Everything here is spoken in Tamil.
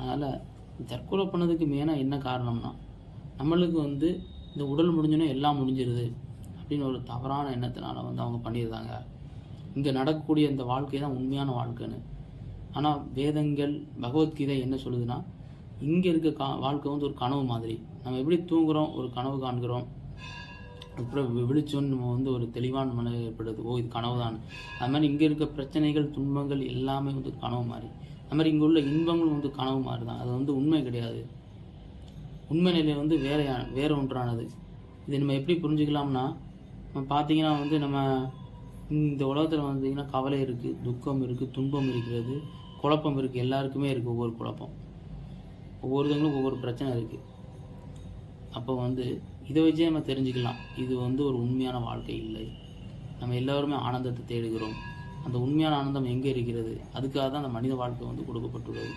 அதனால் தற்கொலை பண்ணதுக்கு மெயினாக என்ன காரணம்னா நம்மளுக்கு வந்து இந்த உடல் முடிஞ்சோன்னே எல்லாம் முடிஞ்சிருது அப்படின்னு ஒரு தவறான எண்ணத்தினால வந்து அவங்க பண்ணியிருந்தாங்க. இங்கே நடக்கக்கூடிய இந்த வாழ்க்கை தான் உண்மையான வாழ்க்கைன்னு. ஆனால் வேதங்கள் பகவத்கீதை என்ன சொல்லுதுன்னா இங்கே இருக்க கா வாழ்க்கை வந்து ஒரு கனவு மாதிரி. நம்ம எப்படி தூங்குகிறோம் ஒரு கனவு காண்கிறோம் அப்புறம் விழிச்சோன்னு நம்ம வந்து ஒரு தெளிவான மன ஏற்படுது ஓ இது கனவு தான் அது மாதிரி இங்கே இருக்க பிரச்சனைகள் துன்பங்கள் எல்லாமே வந்து கனவு மாதிரி. அது மாதிரி இங்கே உள்ள இன்பங்களும் வந்து கனவு மாதிரி தான் அது வந்து உண்மை கிடையாது. உண்மை நிலை வந்து வேற வேறு ஒன்றானது. இது நம்ம எப்படி புரிஞ்சுக்கலாம்னா நம்ம பார்த்தீங்கன்னா வந்து நம்ம இந்த உலகத்தில் வந்தீங்கன்னா கவலை இருக்குது துக்கம் இருக்குது துன்பம் இருக்கிறது குழப்பம் இருக்குது எல்லாருக்குமே இருக்குது ஒவ்வொரு குழப்பம். ஒவ்வொருத்தவங்களுக்கும் ஒவ்வொரு பிரச்சனை இருக்குது அப்போ வந்து இதை வச்சே நம்ம தெரிஞ்சுக்கலாம். இது வந்து ஒரு உண்மையான வாழ்க்கை இல்லை. நம்ம எல்லோருமே ஆனந்தத்தை தேடுகிறோம். அந்த உண்மையான ஆனந்தம் எங்கே இருக்கிறது? அதுக்காக தான் அந்த மனித வாழ்க்கை வந்து கொடுக்கப்பட்டுள்ளது.